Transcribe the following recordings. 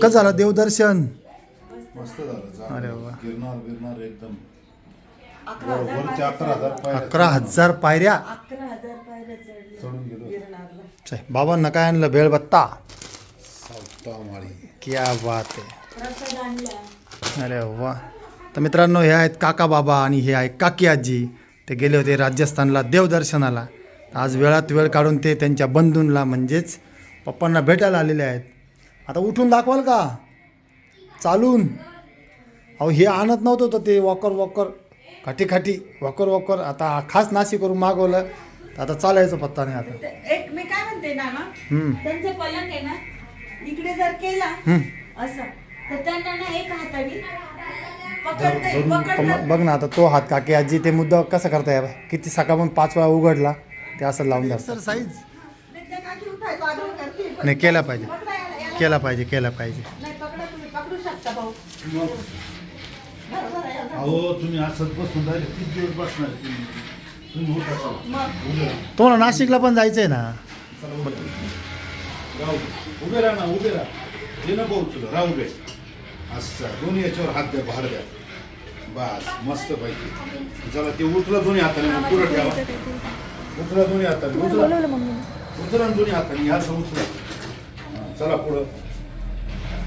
कसं झालं देवदर्शन? मस्त झालं. गिरणार बिरणार एकदम. अकरा हजार वरचे अकरा हजार पायऱ्या. अकरा हजार पायऱ्या? चढून गेलो. बाबांना काय आणलं? भेळ बत्ता सावतामाळी. क्या बात आहे. अरे वा. तर मित्रांनो हे आहेत काका बाबा आणि हे आहे काकी आजी. ते गेले होते राजस्थानला देवदर्शनाला. आज वेळात वेळ काढून ते त्यांच्या बंधूंना म्हणजेच पप्पांना भेटायला आलेले आहेत. आता उठून दाखवाल का? चालून. अहो हे आणत नव्हतं तर ते वॉकर वॉकर खाटी खाटी वॉकर वॉकर. आता खास नाशिक करून मागवलं. तर आता चालायचं पत्ता नाही आता एक मी काय म्हणते ना त्यांचं पलंग आहे ना इकडे जर केला. असं. तर त्यांना ना एक हाताने पकडते तर मग पकडतात बघ ना आता तो हात काकी आजी ते मुद्दा कसं करताय किती सकाळ पण पाच वेळा उघडला ते असं लावून द्या एक्सरसाइज त्या काकी उठायचं आग्रह करते. पण नाही केला पाहिजे पकडा याला, याला. केला पाहिजे केला पाहिजे नाही पकडा तुम्ही पकडू शकता भाऊ बरोबर आहे, याला. अहो तुम्ही असंच बसून राहिले किती दिवस बसणार तुम्ही तुम्ही उठा चला. मग उभे राहा. तुम्हाला नाशिकला पण जायचंय ना चला, उभे राहा. राहू दे. उभे राहा ना उभे राहा ये ना राहू दे असं दोन्ही याच्यावर हात द्या बाहेर द्या. बस मस्त पाहिजे चला ते उचला दोन्ही हाताने पुढं ठेवा. उचला दोन्ही हाताने उचला. उचला दोन्ही हाताने ह्या उचला. चला पुढं.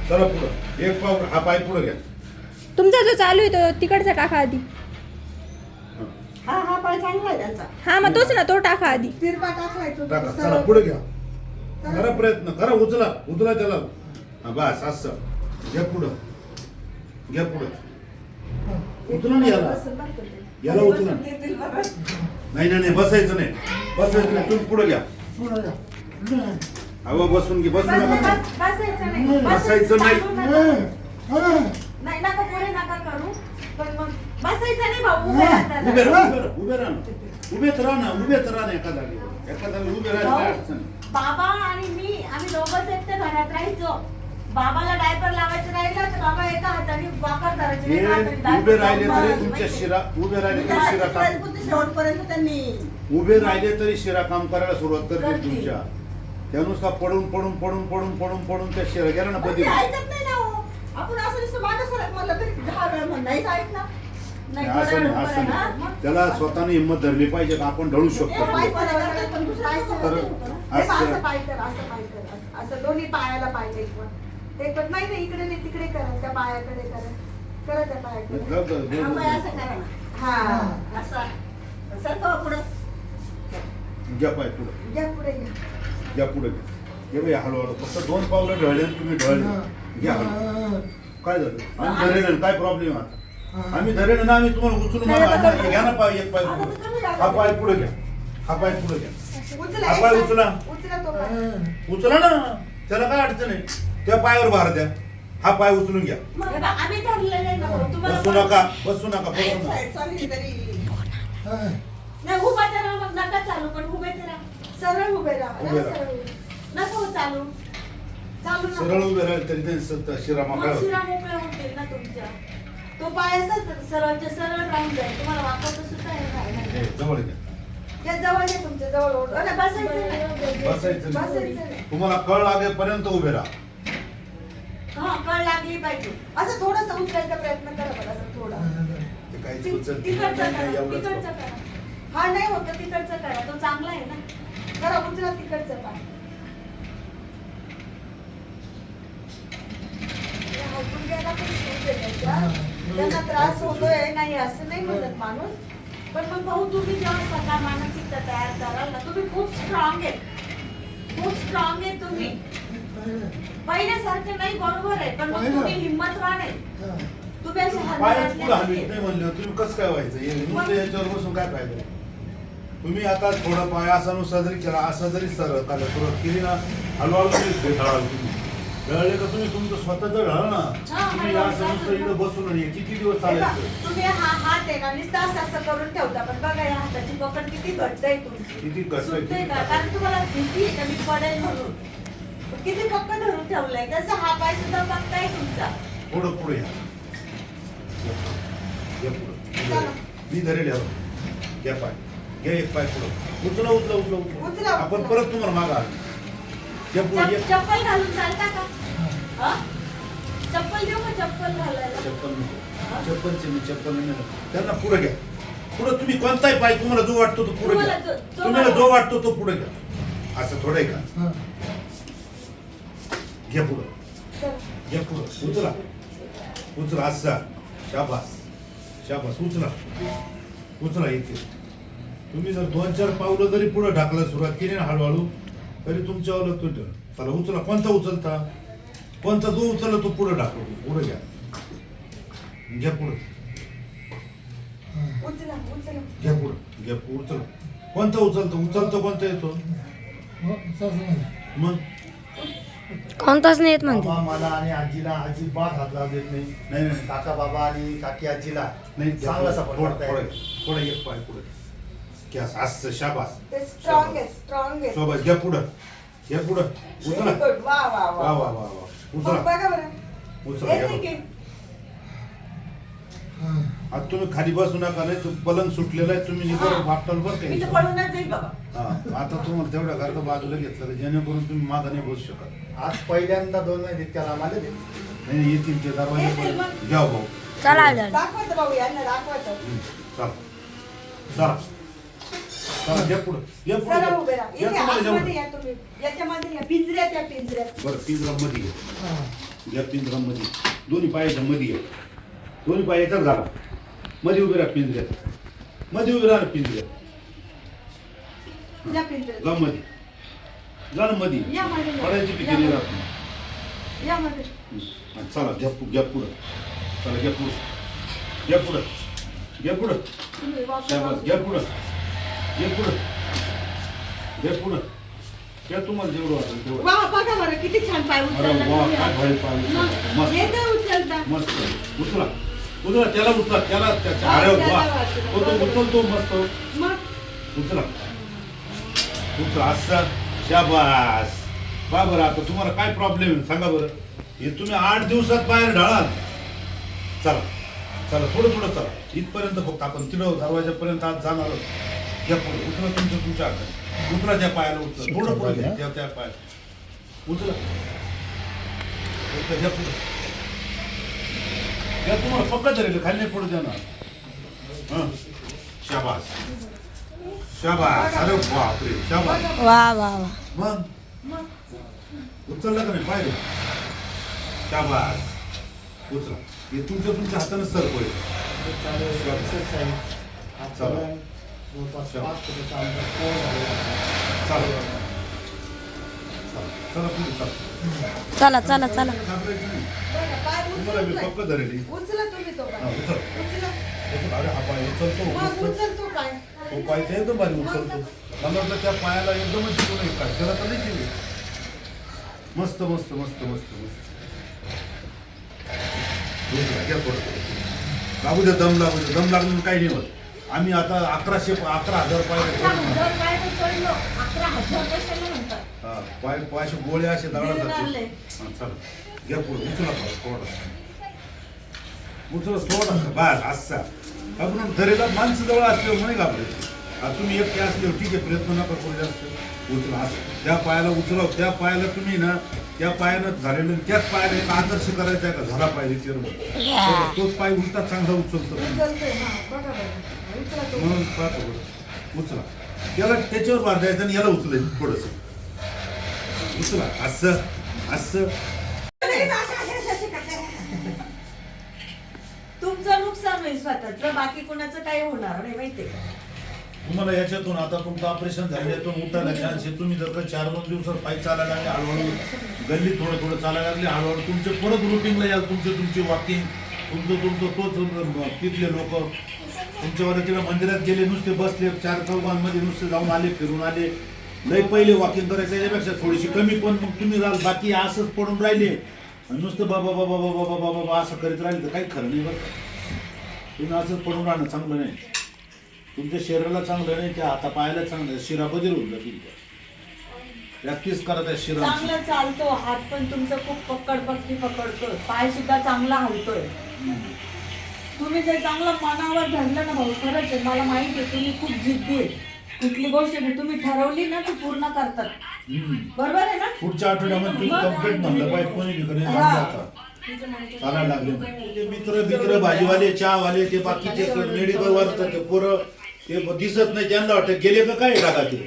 चला पुढं. एक पाव हा पाय पुढं घ्या. तुमचा जो चालू आहे तो तिकडचा टाका आधी. हा. हा पाय चांगला आहे त्यांचा. हा मग तोच ना तो टाका आधी. तिरपा टाका. चला पुढे घ्या. करा प्रयत्न करा उचला. उचला त्याला. हा, बस असं. घ्या पुढं. घ्या पुढं. उचला ना याला. याला बघा. नाही नाही बसायचं नाही. बसायचं नाही. तुम्ही पुढे घ्या. अहो बसून घे बसून नका बसायचं नाही. बसायचं नाही. चालू नका. नाही नका पुढे नका करू. पण मग बसायचं नाही भाऊ उभे राहता उभे राहा उभे राहा. उभे राहा ना उभेच राहा ना उभेच राहा ना एका जागी एका उभे राहा काय अडचण? नाही. बाबा आणि मी आम्ही दोघंच एकटे घरात राहायचो. बाबाला डायपर लावायचं राहिलं तर बाबा एका हाताने वापर करायचे एका हाताने diaper उभे राहिले तरी तुमच्या? शिरा उभे राहिले तरी शिरा काम शेवटपर्यंत त्यांनी उभे राहिले तरी शिरा काम करायला सुरुवात करते करतील. तुमच्या त्यानुसार पडून पडून पडून पडून पडून पडून त्या शिरा गेला ना पण कधी ते ऐकत नाही ना हो. आपण असं नुसतं मागं सरक म्हणलं तरी दहा वेळा म्हण नाहीच ऐकलं नाही असं नाही. नाही त्याला स्वतःने हिंमत धरली पाहिजे का आपण ढळू शकतो पाय सरकवलं तर पण दुसरं असं तर होतं ना. हे असं- असं पाय कर असं पाय कर असं- असं दोन्ही पायाला ते पण नाही नाही इकडे नाही तिकडे करा त्या पायाकडे करा करा त्या पायाकडे. हा, असं करा ना. हा. असं. सरकवा पुढं. घ्या पाय पुढे. घ्या पुढे घ्या. घ्या पुढे घ्या. घे बाई हळूहळू. फक्त दोन पावलं ढळले तुम्ही ढळले. घ्या हळू. काय झालं? आम्ही धरेल ना, काय प्रॉब्लेम आता आम्ही धरेल ना आम्ही तुम्हाला उचलून मागू. घ्या ना पाय एक पाय पुढे. हा पाय पुढे घ्या. हा पाय पुढे घ्या. उचला हा एक पाय पाय. उचला. उचला तो पाय. उचला ना. त्याला काय अडचण आहे? त्या पायावर भार द्या हा पाय उचलून घ्या हे आम्ही धरले नाही ना भाऊ. तुम्हाला बसू नका बसू नका बसू नका साईड चालली तरी नाही उभा तर राहा, मग नका चालू पण उभे तर राहा. सरळ उभे राहा उभे राहा. नको चालू चालू नका. सरळ उभे राहिले तरी ते सत्ता शिरा मग मागायला शिरा मोकळ्या होतील ना तुमच्या तो पाय सरळच्या सरळ राहून जाईल तुम्हाला वापरता सुद्धा येणार हे, नाही. जवळ घ्या या जवळ ये तुमच्या जवळ ओढ. अरे, बसायचं नाही. बसायचं नाही. बसायचं नाही. तुम्हाला कळ लागेपर्यंत उभे राहा हा कळ लागली पाहिजे. असं थोडस उचलायचा प्रयत्न करा असं थोडा. ति- तिकडचं करा नाही एवढंच तिकडचं फक्त. करा. हा नाही होत तर तिकडचं करा. तो चांगला आहे ना. करा उचला तिकडचं पाय पण. त्यांना त्रास होतोय नाही असं नाही म्हणत माणूस. पण मग भाऊ तुम्ही जेव्हा स्वतः मानसिकता तयार कराल ना तुम्ही खूप स्ट्रॉंग आहे खूप स्ट्रॉंग आहे तुम्ही. पहिल्यासारखं नाही बरोबर आहे पण मग तुम्ही असे पायच पुढे नाही म्हणलं तुम्ही कसं काय व्हायचं? हे नुसतं याच्यावर बसून काय फायदा? तुम्ही आता थोडं पाय असा नुसता जरी केला असा जरी सरळ काला सुरुवात केली ना हळूहळू तुम्ही ढळाल तुम्ही. ढळले का तुम्ही तुमचं स्वतःच ढळ ना? तुम्ही असं नुसतं. इकडं बसून नाही किती दिवस चालायचं? तुम्ही हा हात आहे ना नुसतं असं असं करून ठेवता पण बघा या हाताची पकड किती घट्ट आहे तुमची. किती घट्ट आहे, सुटते का. कारण तुम्हाला भीती आहे का? मी पडेल म्हणून. किती पक्क धरून ठेवलंय? तसं हा पाय सुद्धा पक्का आहे तुमचा. थोडं पुढे या. या पुढं. मी धरेल यावर घ्या पाय. घ्या एक पाय पुढं. उचला उचला उचला उचला, उचला आपण. परत तुम्हाला मागा. घ्या पुढे चप- चप्पल घालून चालता का? हा? चप्पल देऊ का चप्पल घालायला? चप्पल नको. चप्पलचे मी चप्पल नाही. त्यांना पुढे घ्या. पुढे तुम्ही कोणताही पाय तुम्हाला जो वाटतो तो पुढे तुम्हाला घ्या. जो- जो तुम्हाला जो वाटतो. वाटतो तो पुढे घ्या. असं थोडं आहे का? घ्या पुढं. घ्या पुढं उचला उचला असा शाबास शाबास उचला उचला इथे तुम्ही जर दोन चार पावलं जरी पुढे ढाकला सुरुवात केली ना हळूहळू तरी तुमच्यावर तो चला उचला कोणता उचलता कोणता जो उचलला तो पुढे ढाकलो पुढे घ्या घ्या पुढं उचला उचला घ्या पुढं घ्या पुढं उचल कोणता उचलतो उचलतो कोणता येतो मग कोणताच नाही येत म्हणते. बाबा मला आणि आजीला अजिबात हात लावू देत नाही. नाही नाही काका बाबा आणि काकी आजीला नाही चांगला सपोर्ट करताय. थोडं थोडं एक पाय पुढे. असं शाबास. ते स्ट्रॉंग आहे स्ट्रॉंग आहे. शाबास. घ्या पुढं. घ्या पुढं. उचला. Very good. वा वा वा. वा वा वा मग उचला. बघा बरं. उचला. घ्या येते पुढं. आता तुम्ही खाली बसू नका नाही तो पलंग सुटलेला आहे तुम्ही निघून वापटाल बरं मी तर का पळूनच जाईल बाबा. हा, आता तुम्हाला तेवढ्या घरात बाजूला घेतलं तर जेणेकरून तुम्ही मागं नाही बसू शकत. आज पहिल्यांदा दोन महिने त्याला आम्हाला दे नाही नाही, येतील ते दरवाजे मग. घ्या भाऊ. चला भाऊ यांना चला. चला. चला घ्या पुढं घ्या पुढं चला घ्या. उभे राहा. घ्या इथे तुम्हाला आतमध्ये जेवढं. या तुम्ही. याच्यामध्ये या पिंजऱ्यात या पिंजऱ्यात. बरं पिंजरामध्ये घ्या घ्या पिंजरामध्ये दोन्ही पायाच्या मध्ये घ्या दोन्ही पाय याच्यात घाला. मध्ये उभे राहा पिंजऱ्यात. मध्ये उभे राहा पिंजऱ्यात. या पिंजऱ्यात. जा मध्ये. जा ना मध्ये. या मध्ये. पडायची या मध्ये. राहत. नाही. या मध्ये. हं. आणि चला घ्या पु- घ्या पुढं. चला घ्या पुढं. घ्या पुढं. घ्या पुढं. तुम्ही वापस शाबास घ्या पुढं. घ्या पुढं. घ्या पुढं. घ्या तुम्हाला जेवढं वाटेल तेवढं. वा बघा बरं किती छान पाय अरे वा भारी मस्त. येते उचलता. मस्त. उचला. उचला त्याला उचला त्याला त्याच्या हा, अरे वा वाचलं. तो उचलतो मस्त. उचला. उचला असा. शाबास. बा बरं आता तुम्हाला काय प्रॉब्लेम आहे? सांगा बरं. हे तुम्ही आठ दिवसात बाहेर ढाळाल चला. चला थोडं थोडं चला. इथपर्यंत फक्त आपण तिथं दरवाजापर्यंत आज जाणार आहोत. घ्या पुढे. उचला तुमच्या तुमच्या हातात. उचला त्या पायाला उचला. थोडं पुढे घ्या. त्या त्या पायाला. उचला. उचला, घ्या पुढे. घ्या तुम्हाला पक्का धरेल खाली नाही पडू देणार हं. शाबास. शाबास. अरे बापरे शाबास. वा वा वा. मग? उचलला का नाही? पाहिजे शाबास. उचला. हे तुमच्या तुमच्या हाताने सर होईल चालू. चला. चालू. जवळपास पाच फुटाचं अंतर पूर्ण झालेलं आहे. चला चला चला. पाय उचला तुम्ही तो उचल. मग. उचलतो. त्या पायाला एकदमच एक काय त्याला तर नाही केली मस्त मस्त मस्त मस्त मस्त. घ्या. लागू द्या दम लागू द्या दम लागून काही नाही होत. आम्ही आता अकराशे अकरा हजार अकरा पाय हजार चढलो. अकरा हजार कशाला म्हणतात. हा, पाय पायचे गोळे असे गिरणारले. हा, चला. घ्या पुढे. उचला पाय थोडा उचला थोडा बस असा. आपण धरेला माणसं जवळ असल्यावर नाही घाबरायचं आता तुम्ही एकटे असल्यावर ठीक आहे प्रयत्न नका करू जास्त. उचला असं. त्या पायाला उचला त्या पायाला तुम्ही ना त्या पायानं झालेलं त्याच पायाला एक आदर्श करायचा आहे का? झाला पाहिजे चिरमन तोच पाय उलटा चांगला उचलतो. हा म्हणून पाहतो बरं. उचला. त्याला त्याच्यावर बांधायचं आणि याला उचलायचं थोडस. उचला असं असं. तुमचं नुकसान होईल स्वतःच बाकी कोणाचं काही होणार नाही माहितीये का? तुम्हाला याच्यातून आता तुमचं ऑपरेशन झाल्यातून उठायला चान्स आहे तुम्ही जर का चार दोन दिवसात पायी चालायला लागले हळूहळू गल्ली थोडं थोडं चालायला लागले हळूहळू तुमचे परत रुटीनला याल तुमचे तुमची वॉकिंग तुमचं तुमचं तोच तिथले लोक. तुमच्यावर तिकडे मंदिरात गेले नुसते बसले चार चौघांमध्ये नुसते जाऊन आले फिरून आले. लय पहिले वॉकिंग करायचं याच्यापेक्षा थोडीशी कमी पण मग तुम्ही राहाल बाकी असंच पडून राहिले. आणि नुसतं बाबा बाबा बाबा बाबा बाबा असं करीत राहिले तर काही खरं नाही बरं. तुम्ही असंच पडून राहणं चांगलं नाही. तुमच्या शरीराला चांगलं नाही त्या हाता पायाला चांगलं आहे. शिरा बदल होऊन जातील. प्रॅक्टिस करा त्या शिरांची. चांगलं चालतो हात पण तुमचं खूप पकड पक्की पकडतोय पाय सुद्धा चांगला हलतोय. तुम्ही जर चांगलं मनावर धरलं ना भाऊ खरंच आहे. मला माहिती आहे तुम्ही खूप जिद्दी आहे. कुठली गोष्ट नाही तुम्ही ठरवली ना ती पूर्ण करतात. बरोबर आहे ना? पुढच्या आठवड्यामध्ये तुम्ही कंप्लीट म्हणलं पाहिजे कोणी तिकडे चालायला लागले. ते मित्र मित्र भाजीवाले चहावाले ते बाकीचे मेडिकल वर ते पोरं ते दिसत नाही त्यांना वाटतं गेले का काय टाका ते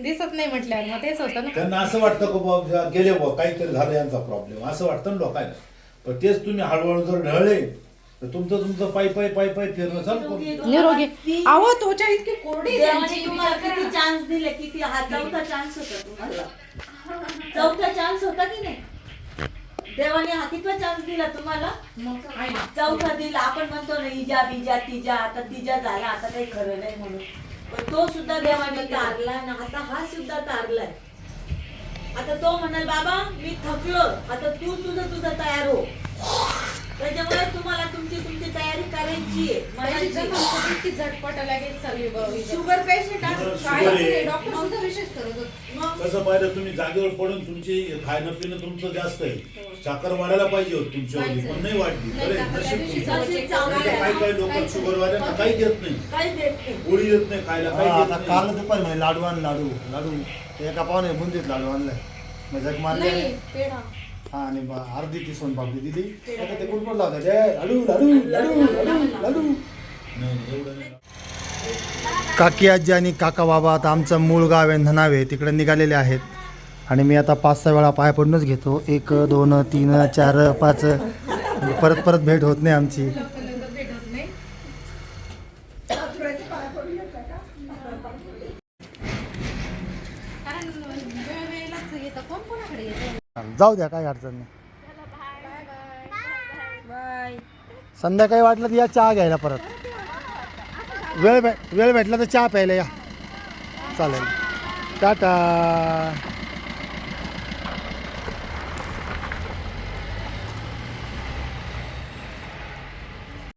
दिसत नाही म्हटल्यावर मग तेच होतं ना. त्यांना असं वाटतं की बाबा गेले बुवा काहीतरी झालं यांचा प्रॉब्लेम असं वाटतं ना लोकांना. पण तेच तुम्ही हळूहळू जर ढळले तर तुमचं तुमचं पायी पायी पायी पायी फिरणं चालतं निरोगी अहो त्वचा इतकी कोरडी आहे देवाने त्यांची, तुम्हाला किती. चान्स दिले किती हा चौथा चान्स होता तुम्हाला. चौथा चान्स होता की नाही? देवाने हा कितवा चान्स दिला तुम्हाला. चौथा दिला. आपण म्हणतो ना इजा बिजा तिजा. आता तिजा झाला आता काही खरं नाही म्हणून. पण तो सुद्धा देवाने तारला ना आता हा सुद्धा तारलाय. आता तो म्हणाल बाबा मी थकलो आता तू तुझं तुझं तयार हो. त्याच्यामुळे तुम्हाला तुमची तुमची तयारी करायची आहे माझी इतकी झटपट लगेच सर्व बरोबर. शुगर पेशंट शुगर आहे. डॉक्टर सुद्धा विशेष करत होते. मग कसं पाहिलं तुम्ही जागेवर पडून तुमची खाणं पिणं तुमचं जास्त आहे. साखर वाढायला पाहिजे होती तुमच्यावरती पण नाही वाढली. नाही, आता नशीब तुमचं. काही काही लोक शुगरवाल्यांना काही देत नाही. काही देत नाही. गोळी देत नाही खायला काही हा, देत आता नाही. काल दुपारी म्हणे लाडू आण लाडू लाडू. ते एका पाहुणे बुंदीत लाडू आणलाय. मजाक मारले नाही पेढा. हा आणि बा- अर्धी ती सोनपापडी दिली आता ते कुलपट लावतात "ए, लाडू लाडू लाडू लाडू लाडू. काकी आजी आणि काका बाबा आता आमचं मूळ गाव आहे धनावे तिकडे निघालेले आहेत आणि मी आता पाच सहा वेळा पाय पडूनच घेतो एक दोन तीन चार पाच परत परत भेट होत नाही आमची जाऊ द्या काही अडचण नाही. संध्याकाळी वाटलं तर या चहा घ्यायला परत. वेळ भे वेळ भेटला तर चहा प्यायला या. चालेल. टाटा.